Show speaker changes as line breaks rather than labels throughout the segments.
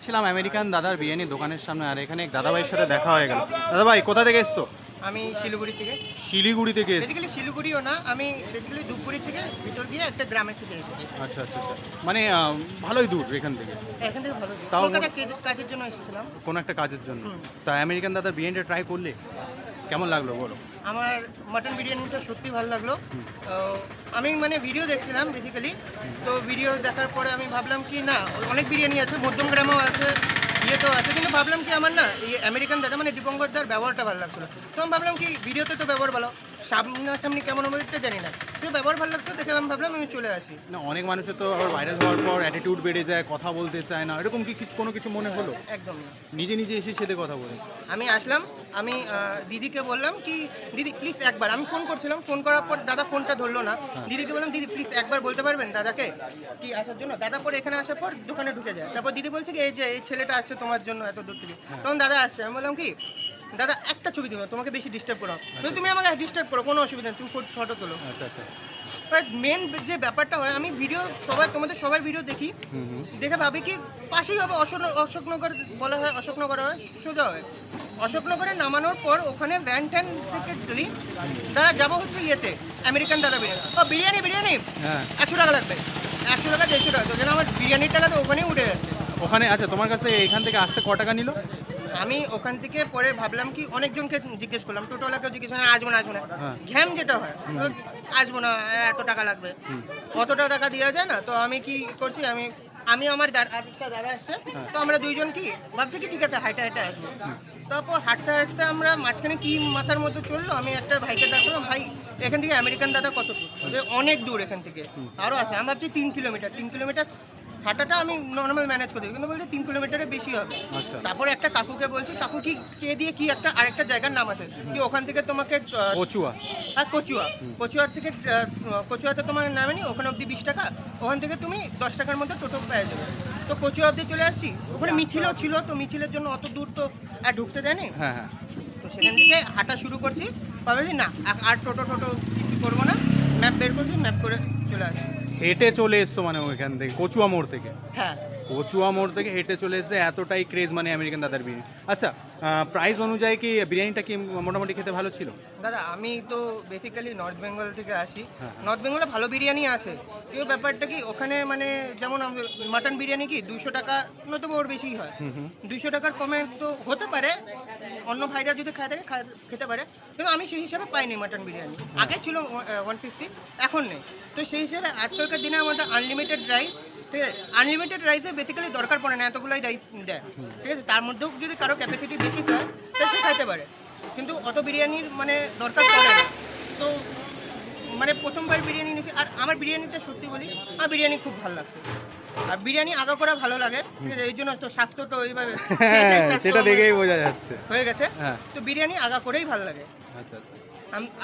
ছিলাম আমেরিকান দাদার বিরিয়ানি দোকানের সামনে আর এখানে এক দাদাভাইয়ের সাথে দেখা হয়ে গেল। দাদাভাই কোথা থেকে এসছো?
আমি শিলিগুড়ি থেকে।
শিলিগুড়ি থেকে
বেসিক্যালি শিলিগুড়িও না আমি বেসিক্যালি ধূপগুড়ি থেকে ভিতর দিয়ে একটা গ্রামের থেকে এসেছি।
আচ্ছা আচ্ছা আচ্ছা। মানে আহ, ভালোই দূর এখান থেকে।
এখান থেকে ভালো
তাও
কলকাতা কাজে- কাজের জন্য এসেছিলাম।
কোনো একটা কাজের জন্য। তা আমেরিকান দাদার বিরিয়ানিটা ট্রাই করলে? কেমন লাগল বলো?
আমার মাটন বিরিয়ানিটা সত্যি ভালো লাগল। আমি মানে ভিডিও দেখছিলাম বেসিক্যালি তো ভিডিও দেখার পরে আমি ভাবলাম কি, না, অনেক বিরিয়ানি আছে, মধ্যম গ্রামেও আছে ইয়ে তো আছে, কিন্তু ভাবলাম কি, আমার না, এই আমেরিকান দাদা মানে দীপঙ্কর দার ব্যবহারটা ভালো লাগছিল। তো আমি ভাবলাম কি ভিডিওতে তো ব্যবহার ভালো। সামনাসামনি কেমন হবে এটা জানি না। তো ব্যবহার ভালো লাগছে দেখে আমি ভাবলাম আমি চলে আসি।
না অনেক মানুষের তো আবার ভাইরাল হওয়ার পর অ্যাটিটিউড বেড়ে যায় কথা বলতে চায় না। এরকম কি কিছু কোনো কিছু মনে হলো?
একদম না।
নিজে নিজে এসে সেদে কথা বলেছে।
আমি আসলাম আমি দিদিকে বললাম কি দিদি প্লিজ একবার। আমি ফোন করছিলাম ফোন করার পর দাদা ফোনটা ধরলো না। দিদিকে বললাম দিদি প্লিজ একবার বলতে পারবেন দাদাকে কি আসার জন্য? দাদা পরে এখানে আসার পর দোকানে ঢুকে যায়। তারপর দিদি বলছে কি এই যে এই ছেলেটা আসছে তোমার জন্য এত দূর থেকে। তখন দাদা আসছে। আমি বললাম কি দাদা একটা ছবি দিবে তোমাকে বেশি ডিস্টার্ব করো তুমি আমাকে ডিস্টার্ব করো কোনো অসুবিধা নেই তুমি ফটো তোলো।
আচ্ছা আচ্ছা।
মেন যে ব্যাপারটা হয় আমি ভিডিও সবাই তোমাদের সবার ভিডিও দেখি। দেখে ভাবি কি পাশেই হবে অশোক অশোকনগর বলা হয় অশোকনগর হয় সোজা হয় অশোকনগরে নামানোর পর ওখানে ভ্যান ট্যান থেকে দিলি দাদা যাব হচ্ছে ইয়েতে আমেরিকান দাদা বিরিয়ানি। ও বিরিয়ানি বিরিয়ানি?
হ্যাঁ।
একশো টাকা লাগবে। একশো টাকা দেড়শো টাকা। তো যেন আমার বিরিয়ানির টাকা তো ওখানেই উঠে যাচ্ছে।
ওখানে আচ্ছা তোমার কাছে এখান থেকে আসতে ক টাকা নিল?
আমি ওখান থেকে পরে ভাবলাম কি অনেকজনকে জিজ্ঞেস করলাম। টোটোওয়ালাকেও জিজ্ঞেস করলাম আসব না আসব না।
হ্যাঁ।
ঘ্যাম যেটা হয় আসব না এত টাকা লাগবে। অতটা টাকা দেওয়া যায় না তো আমি কি করছি আমি আমি আমার আরেকটা দাদা আসছে তো আমরা দুইজন কি ভাবছি কি ঠিক আছে হাইটে হাইটে আসব। তারপর হাঁটতে হাঁটতে আমরা মাঝখানে কি মাথার মধ্যে চলল আমি একটা ভাইকে ডাকলাম ভাই এখান থেকে আমেরিকান দাদা কত দূর? অনেক দূর এখান থেকে আরও আছে আমি ভাবছি তিন কিলোমিটার তিন কিলোমিটার হাঁটাটা আমি নর্মাল ম্যানেজ করি কিন্তু বলছে তিন কিলোমিটারের বেশি হবে।
আচ্ছা।
তারপরে একটা কাকুকে বলছি কাকু কি কে দিয়ে কি একটা আরেকটা জায়গার নাম আছে? কি ওখান থেকে তোমাকে
কচুয়া।
আর কচুয়া। কচুয়ার থেকে কচুয়াতে তোমার নামে নি ওখানে অবধি বিশ টাকা। ওখান থেকে তুমি দশ টাকার মধ্যে টোটো পেয়ে যাবে। তো কচুয়া অবধি চলে আসছি। ওখানে মিছিলও ছিল তো মিছিলের জন্য অত দূর তো আর ঢুকতে দেয়নি।
হ্যাঁ হ্যাঁ।
তো সেখান থেকে হাঁটা শুরু করছি। ভাবছি না? আর টোটো টোটো কিছু করব না। ম্যাপ বের করছি ম্যাপ করে চলে আসি।
হেঁটে চলে এসছো মানে ওইখান থেকে কচুয়া মোড় থেকে?
হ্যাঁ।
কচুয়া মোড় থেকে হেঁটে চলে এসে এতটাই ক্রেজ মানে আমেরিকান দাদার বিরিয়ানি। আচ্ছা প্রাইস অনুযায়ী কি বিরিয়ানিটা কি মোটামুটি খেতে ভালো ছিল?
দাদা আমি তো বেসিক্যালি নর্থ বেঙ্গল থেকে আসি।
হ্যাঁ।
নর্থ বেঙ্গলে ভালো বিরিয়ানি আসে কিন্তু ব্যাপারটা কি ওখানে মানে যেমন মাটন বিরিয়ানি কি দুশো টাকা নয়তো ওর বেশি হয়। দুশো টাকার কমে তো হতে পারে অন্য ভাইরা যদি খায় থাকে খেতে পারে। কিন্তু আমি সেই হিসাবে পাইনি মাটন বিরিয়ানি। আগে ছিল ওয়ান ফিফটি এখন নেই। তো সেই হিসাবে আজকালকার দিনে আমাদের আনলিমিটেড রাইস ঠিক আছে? আনলিমিটেড রাইসে বেসিক্যালি দরকার পড়ে না, এতগুলোই রাইস দেয়। ঠিক আছে? তার মধ্যেও যদি কারও ক্যাপাসিটি বেশি হয় তো সে খাইতে পারে। কিন্তু অত বিরিয়ানির মানে দরকার পড়ে না। তো মানে প্রথমবার বিরিয়ানি নিয়েছি আর আমার বিরিয়ানিটা সত্যি বলি আমার বিরিয়ানি খুব ভালো লাগছে। আর বিরিয়ানি আগা করা ভালো লাগে ঠিক আছে? এই জন্য তো ওইভাবে
হ্যাঁ
স্বাস্থ্য
সেটা
আমার
দেখেই বোঝা যাচ্ছে।
হয়ে গেছে।
হ্যাঁ।
তো বিরিয়ানি আগা করেই ভালো লাগে।
আচ্ছা আচ্ছা।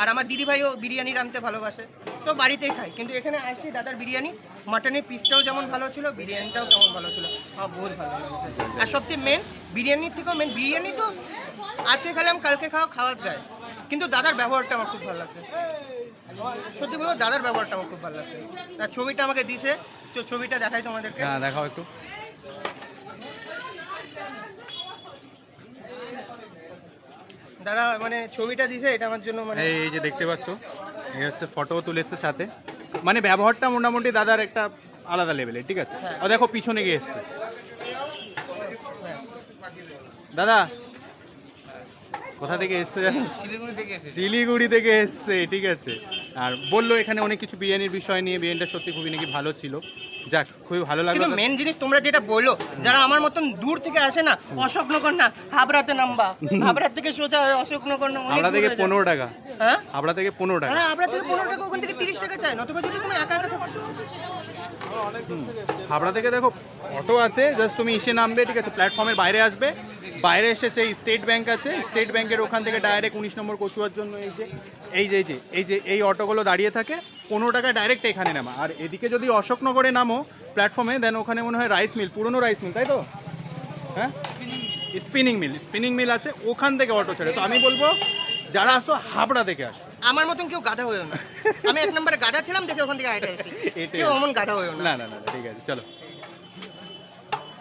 আর আমার দিদি ভাইও বিরিয়ানি রাঁধতে ভালোবাসে। তো বাড়িতেই খাই কিন্তু এখানে আসি দাদার বিরিয়ানি মাটনের পিসটাও যেমন ভালো ছিল বিরিয়ানিটাও তেমন ভালো ছিল। আমার বহুত ভালো লেগেছে আর সবচেয়ে মেন বিরিয়ানির থেকেও মেন বিরিয়ানি তো আজকে খেলাম কালকে খাওয়া খাওয়া যায়। কিন্তু দাদার ব্যবহারটা আমার খুব ভালো লাগছে। সত্যি বলো দাদার ব্যবহারটা আমার খুব ভালো লাগছে। আর ছবিটা আমাকে দিছে তো ছবিটা দেখাই তোমাদেরকে।
হ্যাঁ দেখাও একটু।
দাদা মানে ছবিটা দিছে এটা আমার জন্য মানে
এই যে দেখতে পাচ্ছ এই হচ্ছে ফটো তুলেছে সাথে। মানে ব্যবহারটা মোটামুটি দাদার একটা আলাদা লেভেলের ঠিক আছে?
হ্যাঁ।
আর দেখো পিছনে গিয়ে এসছে। দাদা কোথা থেকে এসছে
শিলিগুড়ি থেকে এসেছি।
শিলিগুড়ি থেকে এসছে ঠিক আছে। আর বলল এখানে অনেক কিছু বিরিয়ানির বিষয় নিয়ে বিরিয়ানিটা সত্যি খুবই নাকি ভালো ছিল। যাক খুবই ভালো লাগল
কিন্তু মেন জিনিস তোমরা যেটা বলল যারা আমার মতন দূর থেকে আসে না অশোকনগর না হাবড়াতে নামবা। হাবড়ার থেকে সোজা অশোকনগর না
হাবড়া থেকে। পনেরো টাকা।
হ্যাঁ?
হাবড়া থেকে পনেরো টাকা।
হ্যাঁ হাবড়া থেকে পনেরো টাকা ওখান থেকে তিরিশ টাকা চাই নতুবা যদি তুমি একা একা থাকো।
হাবড়া থেকে দেখো অটো আছে জাস্ট তুমি এসে নামবে ঠিক আছে প্ল্যাটফর্মের বাইরে আসবে। বাইরে এসে সেই স্টেট ব্যাংক আছে স্টেট ব্যাংকের ওখান থেকে ডাইরেক্ট উনিশ নম্বর কচুয়ার জন্য এই যে এই যে এই যে এই যে এই অটোগুলো দাঁড়িয়ে থাকে পনেরো টাকায় ডাইরেক্ট এখানে নামা। আর এদিকে যদি অশোকনগরে নামো প্ল্যাটফর্মে দেন ওখানে মনে হয় রাইস মিল পুরনো রাইস মিল তাই তো? হ্যাঁ? স্পিনিং মিল স্পিনিং মিল আছে ওখান থেকে অটো ছেড়ে। তো আমি বলব যারা আসো হাবড়া থেকে আসো।
আমার মতন কেউ গাধা হয়েও না। আমি এক নম্বরে গাধা ছিলাম দেখে ওখান থেকে হেঁটে এসেছি। কেউ অমন গাধা হয়েও
না না না, ঠিক আছে চলো।